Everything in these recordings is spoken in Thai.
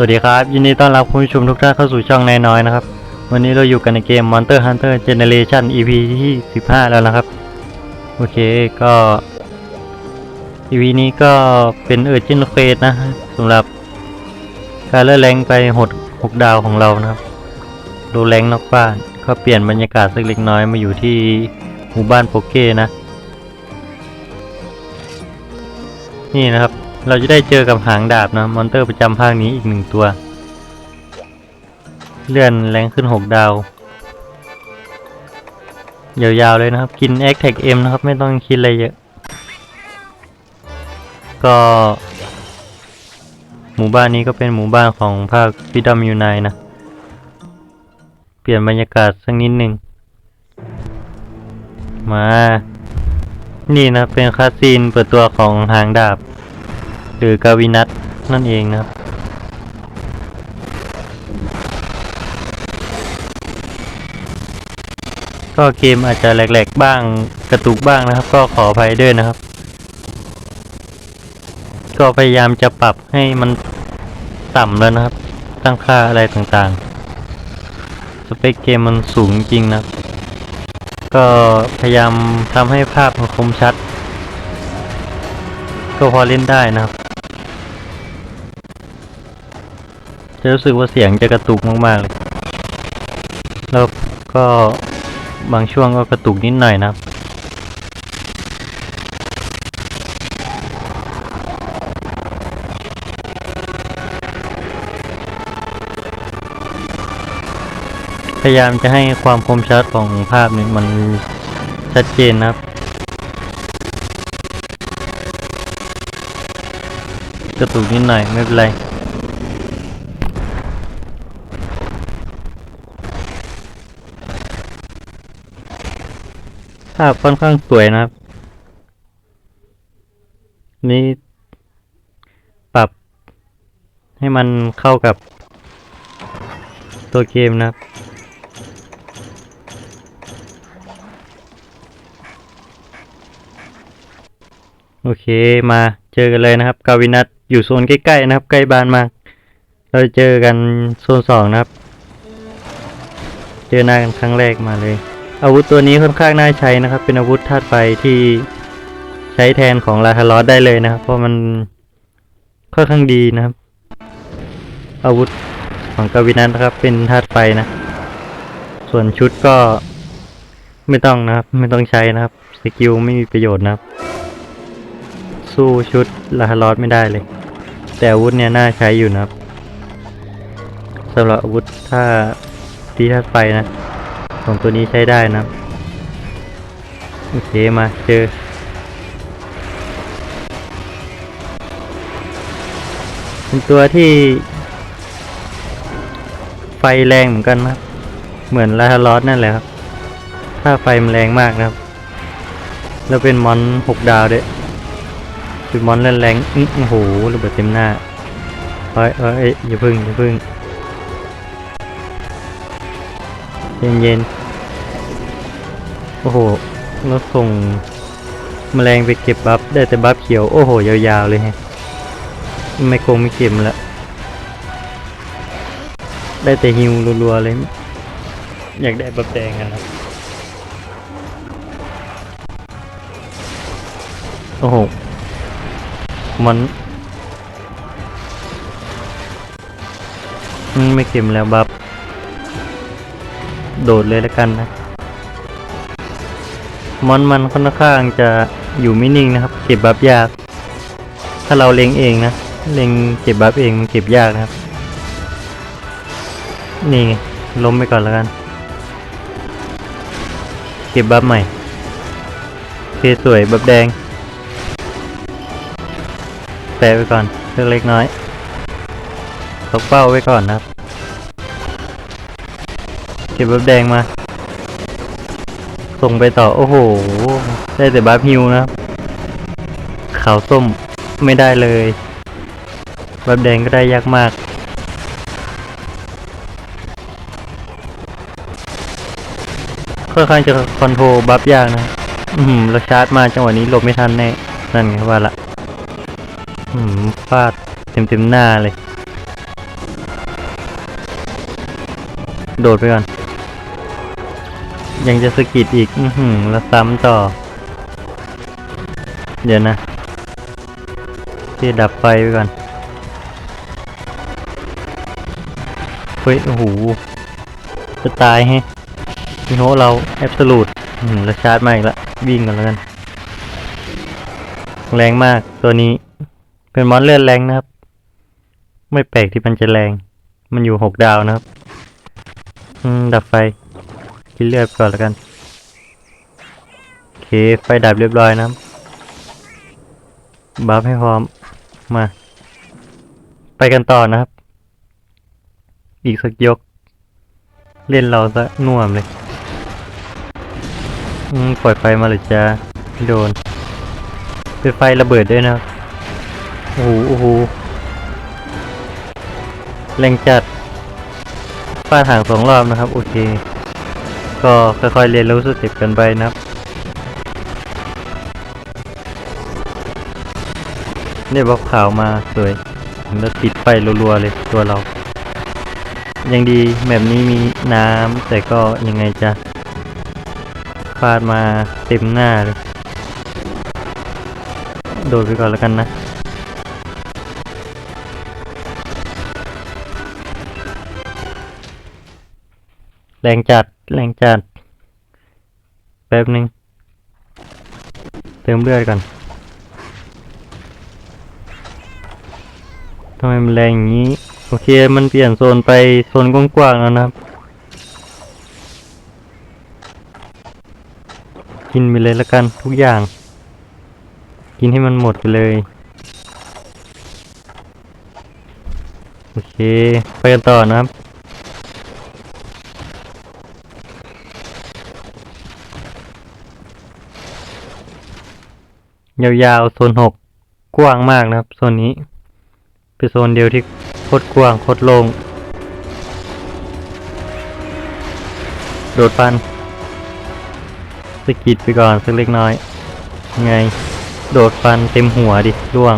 สวัสดีครับ ยินดีต้อนรับคุณผู้ชมทุกท่านเข้าสู่ช่องนายน้อยนะครับ วันนี้เราอยู่กันในเกม Monster Hunter Generation EP ที่ 15 แล้วนะครับ โอเคก็ EP นี้ก็เป็นเออร์จินเฟสนะสำหรับการเลื่อนแรงไปหด6ดาวของเรานะครับ ดูแรงนอกบ้านก็เปลี่ยนบรรยากาศสักเล็กน้อยมาอยู่ที่หมู่บ้านโปเก้นะ นี่นะครับ เราจะได้เจอกับหางดาบนะ มอนเตอร์ประจำภาคนี้อีกหนึ่งตัว เลื่อนแรงขึ้น 6 ดาว ยาวๆเลยนะครับ กิน a c t a g M นะครับ ไม่ต้องคิดอะไรเยอะ ก็ หมู่บ้านนี้ก็เป็นหมู่บ้านของภาคพิดอมยูไนนะ เปลี่ยนบรรยากาศสักนิดหนึ่ง มา นี่นะเป็นคาซีนเปิดตัวของหางดาบ หรือกาวินัทนั่นเองนะครับก็เกมอาจจะแหลกๆบ้างกระตุกบ้างนะครับ ก็ขออภัยด้วยนะครับ ก็พยายามจะปรับให้มันต่ำแล้วนะครับ ตั้งค่าอะไรต่างๆ สเปคเกมมันสูงจริงนะก็พยายามทำให้ภาพมันคมชัด ก็พอเล่นได้นะครับ จะรู้สึกว่าเสียงจะกระตุกมากๆเลย แล้วก็บางช่วงก็กระตุกนิดหน่อยนะพยายามจะให้ความคมชัดของภาพนี่มันชัดเจนนะครับ กระตุกนิดหน่อยไม่เป็นไร ภาพค่อนข้างสวยนะครับ นี่ปรับให้มันเข้ากับตัวเกมนะครับ โอเคมาเจอกันเลยนะครับ กาวินัทอยู่โซนใกล้ๆนะครับ ใกล้บ้านมาก เราเจอกันโซนสองนะครับ เจอหน้ากันครั้งแรกมาเลย อาวุธตัวนี้ค่อนข้างน่าใช้นะครับ เป็นอาวุธธาตุไฟที่ใช้แทนของลาทารอสได้เลยนะครับ เพราะมันค่อนข้างดีนะครับ อาวุธของกาวินัทนะครับ เป็นธาตุไฟนะ ส่วนชุดก็ไม่ต้องนะครับ ไม่ต้องใช้นะครับสกิลไม่มีประโยชน์นะครับ สู้ชุดลาทารอสไม่ได้เลย แต่อาวุธเนี่ยน่าใช้อยู่นะครับสำหรับอาวุธถ้าตีธาตุไฟนะ ของตัวนี้ใช้ได้นะโอเคมาเจอเป็นตัวที่ไฟแรงเหมือนกันครับเหมือนลาทารอสนั่นแหละครับ ถ้าไฟมันแรงมากนะครับ แล้วเป็นมอนหกดาวด้วยเป็นมอนแรงแรงๆอื้อโอ้โหระเบิดเต็มหน้าเฮ้ยเฮ้ยอ้ยอย่าพึ่งอย่าพึ่งเย็นเย็นๆ โอ้โหแล้วส่งแมลงไปเก็บบัฟได้แต่บัฟเขียว โอ้โห ยาวๆเลยฮะไม่คงไม่เก็บละได้แต่ฮิวรัวๆเลย อยากได้บัฟแดงกันครับโอ้โห มัน ไม่เก็บแล้วบัฟ โดดเลยแล้วกันนะ มอนมันค่อนข้างจะอยู่ไม่นิ่งนะครับ เก็บบัฟยาก ถ้าเราเล็งเองนะ เล็งเก็บบัฟเองมันเก็บยากนะครับ นี่ล้มไปก่อนแล้วกัน เก็บบัฟใหม่เคสวยบัฟแดง แปะไว้ก่อนเล็กน้อยตกเป้าไว้ก่อนนะครับ เก็บบัฟแดงมา ส่งไปต่อ โอ้โห ได้แต่บัฟฮิวนะ ขาวส้มไม่ได้เลย บัฟแดงก็ได้ยากมาก ค่อนข้างจะคอนโทรลบัฟยากนะ อืมเราชาร์จมาจังหวะนี้หลบไม่ทันแน่ นั่นไงว่าละ อืมฟาดเต็มเต็มหน้าเลย โดดไปก่อน ยังจะสกิดอีก อือหือแล้วซ้ำต่อ เดี๋ยวนะที่ดับไฟไปก่อน เฮ้ย โอ้โห จะตายแฮะมีโหเราแอบสูตอืมแล้วชาร์จมาอีกละวิ่งกันแล้วกัน แรงมากตัวนี้ เป็นมอนเลือดแรงนะครับ ไม่แปลกที่มันจะแรง มันอยู่หกดาวนะครับ อืม ดับไฟ กินเลือดก่อนแล้วกันโอเคไฟดับเรียบร้อยนะครับบัฟให้พร้อมมา ไปกันต่อนะครับ อีกสักยก เล่นเราซะน่วมเลยอืมปล่อยไฟมาเลยจ้าโดนเป็นไฟระเบิดด้วยนะโอ้โหโอ้โหแรงจัดฟาดหางสองรอบนะครับ โอเค ก็ค่อยๆเรียนรู้สเต็ปกันไปนะครับเนี่บอกข่าวมาสวยแล้วติดไฟรัวๆเลยตัวเรา ยังดีแบบนี้มีน้ำแต่ก็ยังไงจะฟาดมาเต็มหน้าเลย โดดไปก่อนแล้วกันนะ แรงจัด แรงจัด แป๊บหนึ่งเติมเลือดก่อนทำไมมันแรงอย่างนี้ โอเค มันเปลี่ยนโซนไปโซนกว้างๆแล้วนะครับ กินไปเลยละกันทุกอย่าง กินให้มันหมดไปเลย โอเค ไปกันต่อนะครับ ยาวๆโซนหกกว้างมากนะครับโซนนี้ เป็นโซนเดียวที่โคตรกว้างโคตรโล่งโดดฟันสกิดไปก่อนสักเล็กน้อย ไง โดดฟันเต็มหัวดิร่วง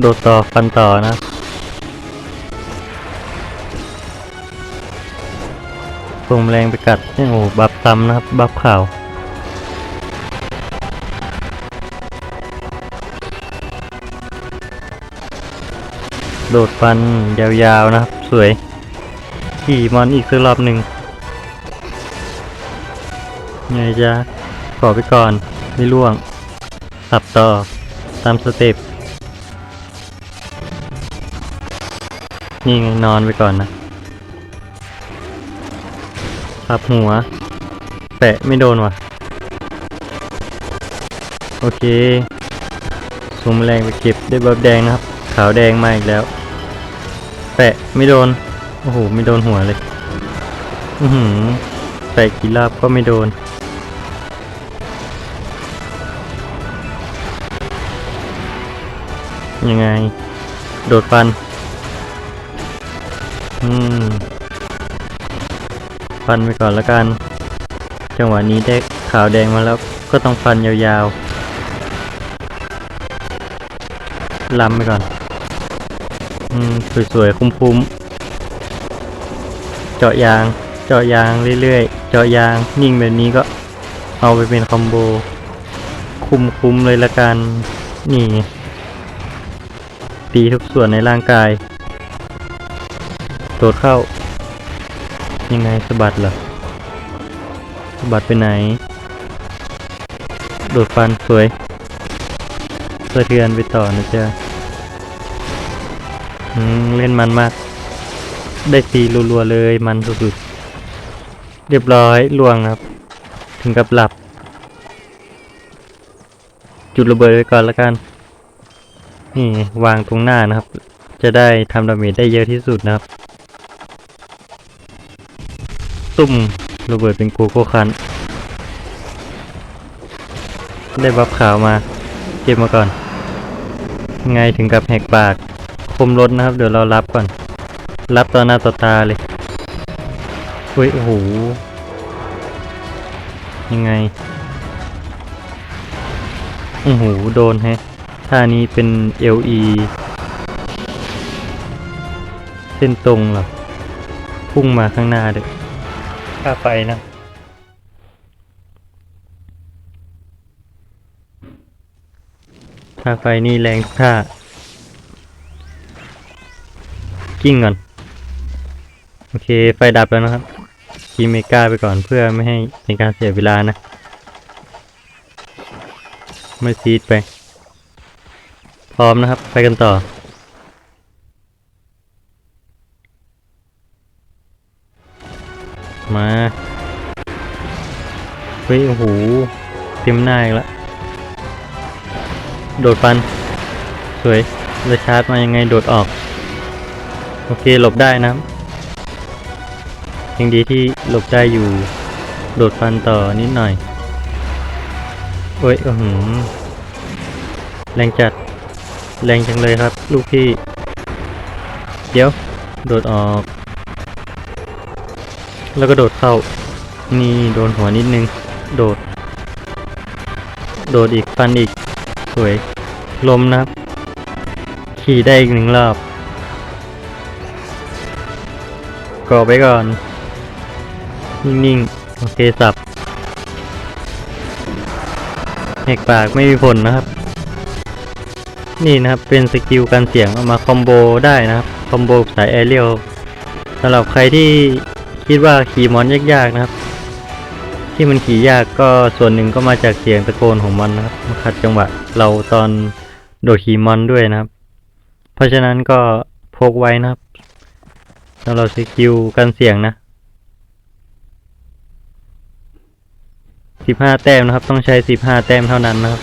โดดต่อฟันต่อนะ ส่งแรงไปกัดนี่โอ้โบับซ้ำนะครับ บับข่าวโดดฟันยาวๆนะครับ สวย ขี่มอนอีกสักรอบหนึ่งไงจ๊ะขอไปก่อนไม่ล่วงสับต่อ ตามสเต็ปนี่ไงนอนไปก่อนนะ ทับหัวแปะไม่โดนว่ะ โอเคซูมแรงไปเก็บได้บับแดงนะครับ ขาวแดงมาอีกแล้วแปะไม่โดน โอ้โห ไม่โดนหัวเลย อือหือแปะกีรอบก็ไม่โดน ยังไง โดดฟัน อืม ฟันไปก่อนแล้วกัน จังหวะนี้ได้ขาวแดงมาแล้วก็ต้องฟันยาวๆล้ำไปก่อน อืม สวยๆ คุ้มๆ เจาะยาง เจาะยางเรื่อยๆ เจาะยาง นิ่งแบบนี้ก็เอาไปเป็นคอมโบ คุ้มๆ เลยละกัน นี่ ตีทุกส่วนในร่างกาย โดดเข้า ยังไงสะบัดเหรอสะบัดไปไหน โดดฟันสวยสะเทือนไปต่อนะจ๊ะอืมเล่นมันมาก ได้ตีรัวๆเลยมันสุดๆ เรียบร้อยล่วงครับ ถึงกับหลับ จุดระเบิดไว้ก่อนแล้วกัน นี่วางตรงหน้านะครับ จะได้ทำดาเมจได้เยอะที่สุดนะครับ ตุ่มระเบิดเป็นโกโก้คัน ได้บัฟขาวมา เก็บมาก่อน ไงถึงกับแหกปาก คมรถนะครับ เดี๋ยวเรารับก่อน รับต่อหน้าต่อตาเลยอุ้ยโอ้โห ยังไง โอ้โห โดนแฮะท่านี้เป็น LE เส้นตรงเหรอ พุ่งมาข้างหน้าเด้วย ค่าไฟนะค่าไฟนี่แรงค่า กิ้งก่อน โอเค ไฟดับแล้วนะครับคีเมกาไปก่อนเพื่อไม่ให้เป็นการเสียเวลานะ ไม่ซีดไป พร้อมนะครับ ไปกันต่อ เฮ้ยโอ้โหเต็มหน้าอีกแล้วโดดฟัน สวยเลยชาร์จมายังไงโดดออก โอเคหลบได้นะยังดีที่หลบได้อยู่ โดดฟันต่อนิดหน่อยโอ้ยโอ้โหแรงจัด แรงจังเลยครับ ลูกพี่ เดี๋ยว โดดออก แล้วก็โดดเข้า นี่โดนหัวนิดนึง โดด โดดอีกฟันอีก สวย ลมนะครับ ขี่ได้อีกหนึ่งรอบก่อไปก่อน นิ่งๆ โอเคสับแหกปากไม่มีผลนะครับ นี่นะครับเป็นสกิลการเสียงเอามาคอมโบได้นะครับ คอมโบสายแอเรียลสำหรับใครที่คิดว่าขี่มอนยากๆนะครับ ที่มันขี่ยากก็ส่วนหนึ่งก็มาจากเสียงตะโกนของมันนะครับมาขัดจังหวะเราตอนโดดขี่มอนด้วยนะครับ เพราะฉะนั้นก็พกไว้นะครับสำหรับสกิลการเสียงนะสิบห้าแต้มนะครับ ต้องใช้สิบห้าแต้มเท่านั้นนะครับ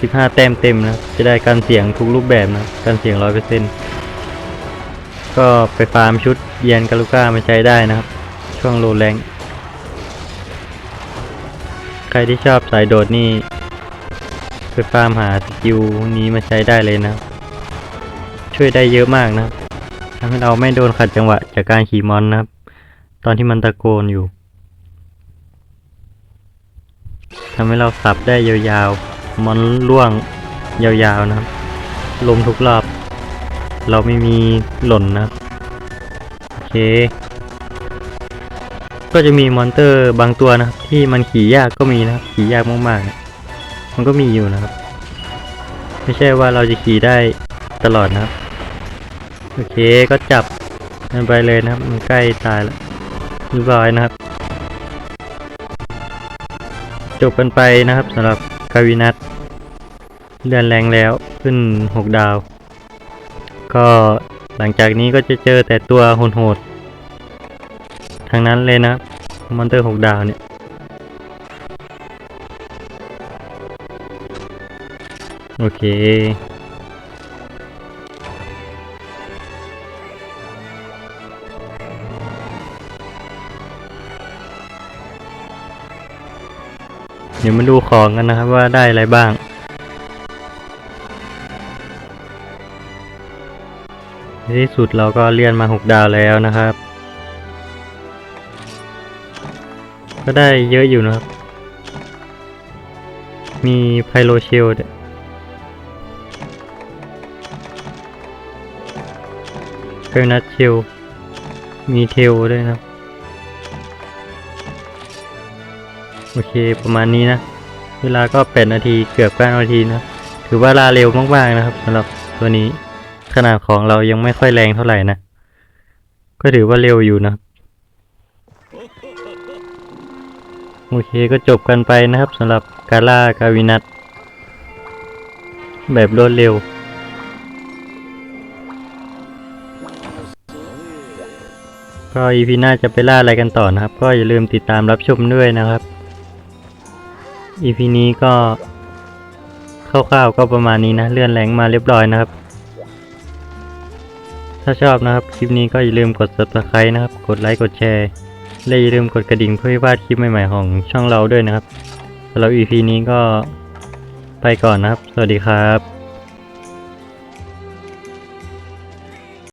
สิบห้าแต้มเต็มนะจะได้การเสียงทุกรูปแบบนะการเสียงร้อยเปอร์เซ็นก็ไปฟาร์มชุดเยียนกาลูก้ามาใช้ได้นะครับ ช่วงโลแรง ใครที่ชอบสายโดดนี่ ไปฟาร์มหาสกิลนี้มาใช้ได้เลยนะ ช่วยได้เยอะมากนะทำให้เราไม่โดนขัดจังหวะจากการขี่มอนนะครับ ตอนที่มันตะโกนอยู่ทำให้เราสับได้ยาวๆ มอนล่วงยาวๆนะครับลมทุกรอบ เราไม่มีหล่นนะ โอเค ก็จะมีมอนเตอร์บางตัวนะครับ ที่มันขี่ยากก็มีนะครับ ขี่ยากมากๆมันก็มีอยู่นะครับ ไม่ใช่ว่าเราจะขี่ได้ตลอดนะครับ โอเคก็จับมันไปเลยนะครับ มันใกล้ตายแล้วเรียบร้อยนะครับ จบกันไปนะครับสำหรับกาวินัทเลื่อนแรงแล้วขึ้นหกดาว ก็หลังจากนี้ก็จะเจอแต่ตัวโหดๆ ทางนั้นเลยนะมอนเตอร์หกดาวเนี่ยโอเคเดี๋ยวมาดูของกันนะครับว่าได้อะไรบ้าง ในที่สุดเราก็เลื่อนมาหกดาวแล้วนะครับ ก็ได้เยอะอยู่นะครับ มีไพโลเชลด์ไพนัทเชลมีเทลด้วยนะโอเคประมาณนี้นะ เวลาก็แปดนาทีเกือบเก้านาทีนะ ถือว่าลาเร็วมากๆนะครับสำหรับตัวนี้ขนาดของเรายังไม่ค่อยแรงเท่าไหร่นะ ก็ถือว่าเร็วอยู่นะ โอเคก็จบกันไปนะครับสำหรับกาล่ากาวินัทแบบรวดเร็ว ก็อีพีหน้าจะไปล่าอะไรกันต่อนะครับ ก็อย่าลืมติดตามรับชมด้วยนะครับ EP นี้ก็คร่าวๆก็ประมาณนี้นะ เลื่อนแรงมาเรียบร้อยนะครับ ถ้าชอบนะครับ คลิปนี้ก็อย่าลืมกด subscribe นะครับ กดไลค์กดแชร์ และอย่าลืมกดกระดิ่งเพื่อไม่พลาดคลิปใหม่ๆของช่องเราด้วยนะครับสำหรับ EP นี้ก็ไปก่อนนะครับ สวัสดีครับ